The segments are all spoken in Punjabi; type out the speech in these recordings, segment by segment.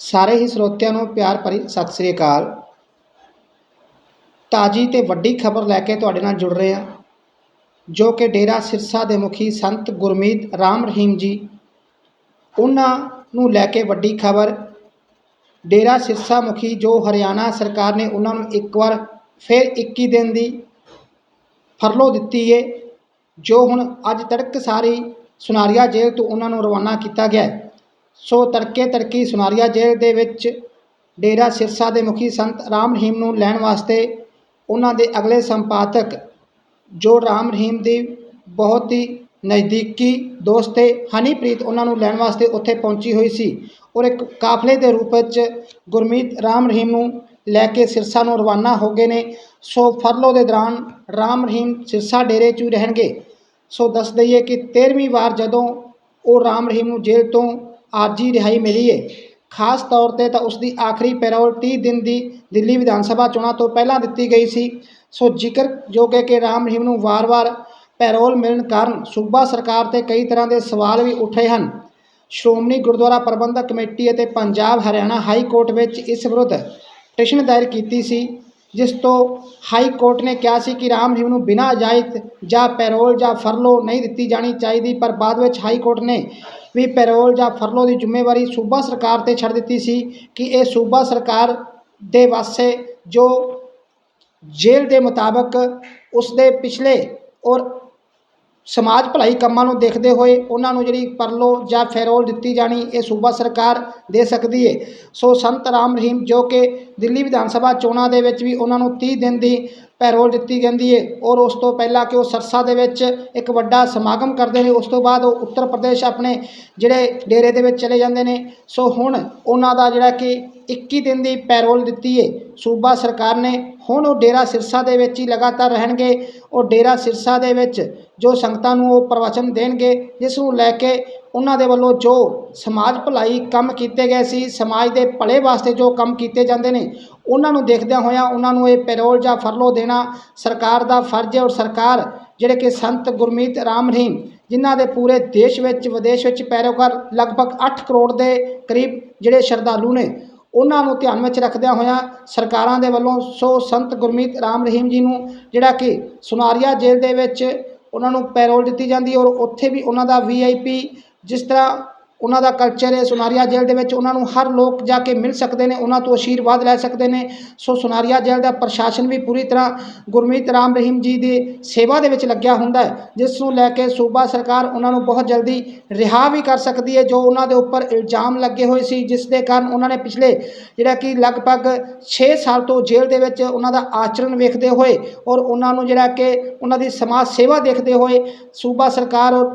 ਸਾਰੇ ਹੀ ਸਰੋਤਿਆਂ ਨੂੰ ਪਿਆਰ ਭਰੀ ਸਤਿ ਸ੍ਰੀ ਅਕਾਲ ਤਾਜੀ ਤੇ ਵੱਡੀ ਖਬਰ ਲੈ ਕੇ ਤੁਹਾਡੇ ਨਾਲ ਜੁੜ ਰਹੇ ਹਾਂ, ਜੋ ਕਿ ਡੇਰਾ ਸਿਰਸਾ ਦੇ ਮੁਖੀ ਸੰਤ ਗੁਰਮੀਤ ਰਾਮ ਰਹੀਮ ਜੀ ਉਹਨਾਂ ਨੂੰ ਲੈ ਕੇ ਵੱਡੀ ਖਬਰ, ਡੇਰਾ ਸਿਰਸਾ ਮੁਖੀ ਜੋ ਹਰਿਆਣਾ ਸਰਕਾਰ ਨੇ ਉਹਨਾਂ ਨੂੰ ਇੱਕ ਵਾਰ ਫਿਰ 21 ਦਿਨ ਦੀ ਫਰਲੋ ਦਿੱਤੀ ਏ, ਜੋ ਹੁਣ ਅੱਜ ਤੜਕ ਸਾਰੀ ਸੁਨਾਰੀਆ ਜੇਲ੍ਹ ਤੋਂ ਉਹਨਾਂ ਨੂੰ ਰਵਾਨਾ ਕੀਤਾ ਗਿਆ ਹੈ। ਸੋ ਤੜਕੇ ਤੜਕੀ ਸੁਨਾਰੀਆ ਜੇਲ੍ਹ ਦੇ ਵਿੱਚ ਡੇਰਾ ਸਿਰਸਾ ਦੇ ਮੁਖੀ ਸੰਤ ਰਾਮ ਰਹੀਮ ਨੂੰ ਲੈਣ ਵਾਸਤੇ ਉਹਨਾਂ ਦੇ ਅਗਲੇ ਸੰਪਾਦਕ ਜੋ ਰਾਮ ਰਹੀਮ ਦੀ ਬਹੁਤ ਹੀ ਨਜ਼ਦੀਕੀ ਦੋਸਤ ਹੈ ਹਨੀਪ੍ਰੀਤ ਉਹਨਾਂ ਨੂੰ ਲੈਣ ਵਾਸਤੇ ਉੱਥੇ ਪਹੁੰਚੀ ਹੋਈ ਸੀ ਔਰ ਇੱਕ ਕਾਫਲੇ ਦੇ ਰੂਪ ਵਿੱਚ ਗੁਰਮੀਤ ਰਾਮ ਰਹੀਮ ਨੂੰ ਲੈ ਕੇ ਸਿਰਸਾ ਨੂੰ ਰਵਾਨਾ ਹੋ ਗਏ ਨੇ। ਸੋ ਫਰਲੋ ਦੇ ਦੌਰਾਨ ਰਾਮ ਰਹੀਮ ਸਿਰਸਾ ਡੇਰੇ 'ਚ ਹੀ ਰਹਿਣਗੇ। ਸੋ ਦੱਸ ਦਈਏ ਕਿ 13ਵੀਂ ਵਾਰ ਜਦੋਂ ਉਹ ਰਾਮ ਰਹੀਮ ਨੂੰ ਜੇਲ੍ਹ ਤੋਂ ਆਰਜੀ ਰਿਹਾਈ ਮਿਲੀ ਹੈ ਖਾਸ ਤੌਰ ਤੇ ਤਾਂ ਉਸ ਦੀ ਆਖਰੀ ਪੈਰੋਲ 30 ਦਿਨ ਦੀ ਦਿੱਲੀ ਵਿਧਾਨ ਸਭਾ ਚੋਣਾਂ ਤੋਂ ਪਹਿਲਾਂ ਦਿੱਤੀ ਗਈ ਸੀ। ਸੋ ਜ਼ਿਕਰ ਜੋ ਕਿ ਕਿ ਰਾਮ ਰਹੀਮ ਨੂੰ ਵਾਰ-ਵਾਰ ਪੈਰੋਲ ਮਿਲਣ ਕਾਰਨ ਸੂਬਾ ਸਰਕਾਰ ਤੇ ਕਈ ਤਰ੍ਹਾਂ ਦੇ ਸਵਾਲ ਵੀ ਉੱਠੇ ਹਨ। ਸ਼੍ਰੋਮਣੀ ਗੁਰਦੁਆਰਾ ਪ੍ਰਬੰਧਕ ਕਮੇਟੀ ਅਤੇ ਪੰਜਾਬ ਹਰਿਆਣਾ ਹਾਈ ਕੋਰਟ ਵਿੱਚ ਇਸ ਵਿਰੁੱਧ ਪਟੀਸ਼ਨ ਦਾਇਰ ਕੀਤੀ ਸੀ, ਜਿਸ ਤੋਂ ਹਾਈ ਕੋਰਟ ਨੇ ਕਿਹਾ ਸੀ ਕਿ ਰਾਮ ਰਹੀਮ ਨੂੰ ਬਿਨਾਂ ਇਜਾਜ਼ਤ ਜਾਂ ਪੈਰੋਲ ਜਾਂ ਫਰਲੋ ਨਹੀਂ ਦਿੱਤੀ ਜਾਣੀ ਚਾਹੀਦੀ, ਪਰ ਬਾਅਦ ਵਿੱਚ ਹਾਈ ਕੋਰਟ ਨੇ ਵੀ ਪੈਰੋਲ ਜਾਂ ਫਰਲੋ ਦੀ ਜ਼ਿੰਮੇਵਾਰੀ ਸੂਬਾ ਸਰਕਾਰ ਤੇ ਛੱਡ ਦਿੱਤੀ ਸੀ ਕਿ ਇਹ ਸੂਬਾ ਸਰਕਾਰ ਦੇ ਵਾਸਤੇ ਜੋ ਜੇਲ੍ਹ ਦੇ ਮੁਤਾਬਕ ਉਸ ਦੇ ਪਿਛਲੇ ਔਰ ਸਮਾਜ ਭਲਾਈ ਕੰਮਾਂ ਨੂੰ ਦੇਖਦੇ ਹੋਏ ਉਹਨਾਂ ਨੂੰ ਜਿਹੜੀ ਪਰਲੋ ਜਾਂ ਫੈਰੋਲ ਦਿੱਤੀ ਜਾਣੀ ਇਹ ਸੂਬਾ ਸਰਕਾਰ ਦੇ ਸਕਦੀ ਹੈ ਸੋ ਸੰਤ ਰਾਮ ਰਹੀਮ ਜੋ ਕਿ ਦਿੱਲੀ ਵਿਧਾਨ ਸਭਾ ਚੋਣਾਂ ਦੇ ਵਿੱਚ ਵੀ ਉਹਨਾਂ ਨੂੰ 30 ਦਿਨ ਦੀ ਪੈਰੋਲ ਦਿੱਤੀ ਜਾਂਦੀ ਹੈ ਔਰ ਉਸ ਤੋਂ ਪਹਿਲਾਂ ਕਿ ਉਹ ਸਰਸਾ ਦੇ ਵਿੱਚ ਇੱਕ ਵੱਡਾ ਸਮਾਗਮ ਕਰਦੇ ਨੇ, ਉਸ ਤੋਂ ਬਾਅਦ ਉਹ ਉੱਤਰ ਪ੍ਰਦੇਸ਼ ਆਪਣੇ ਜਿਹੜੇ ਡੇਰੇ ਦੇ ਵਿੱਚ ਚਲੇ ਜਾਂਦੇ ਨੇ। ਸੋ ਹੁਣ ਉਹਨਾਂ ਦਾ ਜਿਹੜਾ ਕਿ 21 ਦਿਨ ਦੀ ਪੈਰੋਲ ਦਿੱਤੀ ਹੈ ਸੂਬਾ ਸਰਕਾਰ ਨੇ ਹੁਣ ਉਹ ਡੇਰਾ ਸਿਰਸਾ ਦੇ ਵਿੱਚ ਹੀ ਲਗਾਤਾਰ ਰਹਿਣਗੇ। ਉਹ ਡੇਰਾ ਸਿਰਸਾ ਦੇ ਵਿੱਚ ਜੋ ਸੰਗਤਾਂ ਨੂੰ ਉਹ ਪ੍ਰਵਚਨ ਦੇਣਗੇ, ਜਿਸ ਨੂੰ ਲੈ ਕੇ ਉਹਨਾਂ ਦੇ ਵੱਲੋਂ ਜੋ ਸਮਾਜ ਭਲਾਈ ਕੰਮ ਕੀਤੇ ਗਏ ਸੀ, ਸਮਾਜ ਦੇ ਭਲੇ ਵਾਸਤੇ ਜੋ ਕੰਮ ਕੀਤੇ ਜਾਂਦੇ ਨੇ, ਉਹਨਾਂ ਨੂੰ ਦੇਖਦਿਆਂ ਹੋਇਆਂ ਉਹਨਾਂ ਨੂੰ ਇਹ ਪੈਰੋਲ ਜਾਂ ਫਰਲੋ ਦੇਣਾ ਸਰਕਾਰ ਦਾ ਫਰਜ਼ ਹੈ ਔਰ ਸਰਕਾਰ ਜਿਹੜੇ ਕਿ ਸੰਤ ਗੁਰਮੀਤ ਰਾਮ ਰਹੀਮ, ਜਿਨ੍ਹਾਂ ਦੇ ਪੂਰੇ ਦੇਸ਼ ਵਿੱਚ, ਵਿਦੇਸ਼ ਵਿੱਚ ਪੈਰੋਕਾਰ ਲਗਭਗ 8 ਕਰੋੜ ਦੇ ਕਰੀਬ ਜਿਹੜੇ ਸ਼ਰਧਾਲੂ ਨੇ ਉਹਨਾਂ ਨੂੰ ਧਿਆਨ ਵਿੱਚ ਰੱਖਦਿਆਂ ਹੋਇਆਂ ਸਰਕਾਰਾਂ ਦੇ ਵੱਲੋਂ ਸੋ ਸੰਤ ਗੁਰਮੀਤ ਰਾਮ ਰਹੀਮ ਜੀ ਨੂੰ ਜਿਹੜਾ ਕਿ ਸੁਨਾਰੀਆ ਜੇਲ੍ਹ ਦੇ ਵਿੱਚ ਉਹਨਾਂ ਨੂੰ ਪੈਰੋਲ ਦਿੱਤੀ ਜਾਂਦੀ ਔਰ ਉੱਥੇ ਵੀ ਉਹਨਾਂ ਦਾ ਵੀਆਈਪੀ ਜਿਸ ਤਰ੍ਹਾਂ ਉਹਨਾਂ ਦਾ ਕਲਚਰ ਹੈ, ਸੁਨਾਰੀਆ ਜੇਲ੍ਹ ਦੇ ਵਿੱਚ ਉਹਨਾਂ ਨੂੰ ਹਰ ਲੋਕ ਜਾ ਕੇ ਮਿਲ ਸਕਦੇ ਨੇ, ਉਹਨਾਂ ਤੋਂ ਆਸ਼ੀਰਵਾਦ ਲੈ ਸਕਦੇ ਨੇ। ਸੋ ਸੁਨਾਰੀਆ ਜੇਲ੍ਹ ਦਾ ਪ੍ਰਸ਼ਾਸਨ ਵੀ ਪੂਰੀ ਤਰ੍ਹਾਂ ਗੁਰਮੀਤ ਰਾਮ ਰਹੀਮ ਜੀ ਦੀ ਸੇਵਾ ਦੇ ਵਿੱਚ ਲੱਗਿਆ ਹੁੰਦਾ ਹੈ, ਜਿਸ ਨੂੰ ਲੈ ਕੇ ਸੂਬਾ ਸਰਕਾਰ ਉਹਨਾਂ ਨੂੰ ਬਹੁਤ ਜਲਦੀ ਰਿਹਾ ਵੀ ਕਰ ਸਕਦੀ ਹੈ, ਜੋ ਉਹਨਾਂ ਦੇ ਉੱਪਰ ਇਲਜ਼ਾਮ ਲੱਗੇ ਹੋਏ ਸੀ, ਜਿਸ ਦੇ ਕਾਰਨ ਉਹਨਾਂ ਨੇ ਪਿਛਲੇ ਜਿਹੜਾ ਕਿ ਲਗਭਗ 6 ਸਾਲ ਤੋਂ ਜੇਲ੍ਹ ਦੇ ਵਿੱਚ ਉਹਨਾਂ ਦਾ ਆਚਰਣ ਵੇਖਦੇ ਹੋਏ ਔਰ ਉਹਨਾਂ ਨੂੰ ਜਿਹੜਾ ਕਿ ਉਹਨਾਂ ਦੀ ਸਮਾਜ ਸੇਵਾ ਦੇਖਦੇ ਹੋਏ ਸੂਬਾ ਸਰਕਾਰ ਔਰ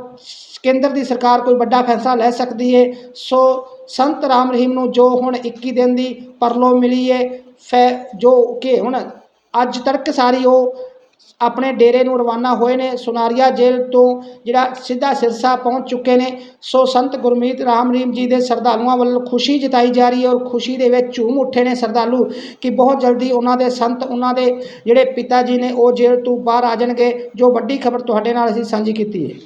ਕੇਂਦਰ ਦੀ ਸਰਕਾਰ ਕੋਈ ਵੱਡਾ ਫੈਸਲਾ ਲੈ ਸਕਦੀ ਹੈ ਸੋ ਸੰਤ ਰਾਮ ਰਹੀਮ ਨੂੰ ਜੋ ਹੁਣ 21 ਦਿਨ ਦੀ ਪਰਲੋ ਮਿਲੀ ਹੈ ਫੈ, ਜੋ ਕਿ ਹੁਣ ਅੱਜ ਤੱਕ ਸਾਰੀ ਉਹ ਆਪਣੇ ਡੇਰੇ ਨੂੰ ਰਵਾਨਾ ਹੋਏ ਨੇ, ਸੁਨਾਰੀਆ ਜੇਲ੍ਹ ਤੋਂ ਜਿਹੜਾ ਸਿੱਧਾ ਸਿਰਸਾ ਪਹੁੰਚ ਚੁੱਕੇ ਨੇ, ਸੋ ਸੰਤ ਗੁਰਮੀਤ ਰਾਮ ਰਹੀਮ ਜੀ ਦੇ ਸਰਦਾਲੂਆਂ ਵੱਲੋਂ ਖੁਸ਼ੀ ਜਤਾਈ ਜਾ ਰਹੀ ਹੈ ਔਰ ਖੁਸ਼ੀ ਦੇ ਵਿੱਚ ਝੂਮ ਉੱਠੇ ਨੇ ਸਰਦਾਲੂ ਕਿ ਬਹੁਤ ਜਲਦੀ ਉਹਨਾਂ ਦੇ ਸੰਤ, ਉਹਨਾਂ ਦੇ ਜਿਹੜੇ ਪਿਤਾ ਜੀ ਨੇ ਉਹ ਜੇਲ੍ਹ ਤੋਂ ਬਾਹਰ ਆ ਜਾਣਗੇ, ਜੋ ਵੱਡੀ ਖਬਰ ਤੁਹਾਡੇ ਨਾਲ ਅਸੀਂ ਸਾਂਝੀ ਕੀਤੀ ਹੈ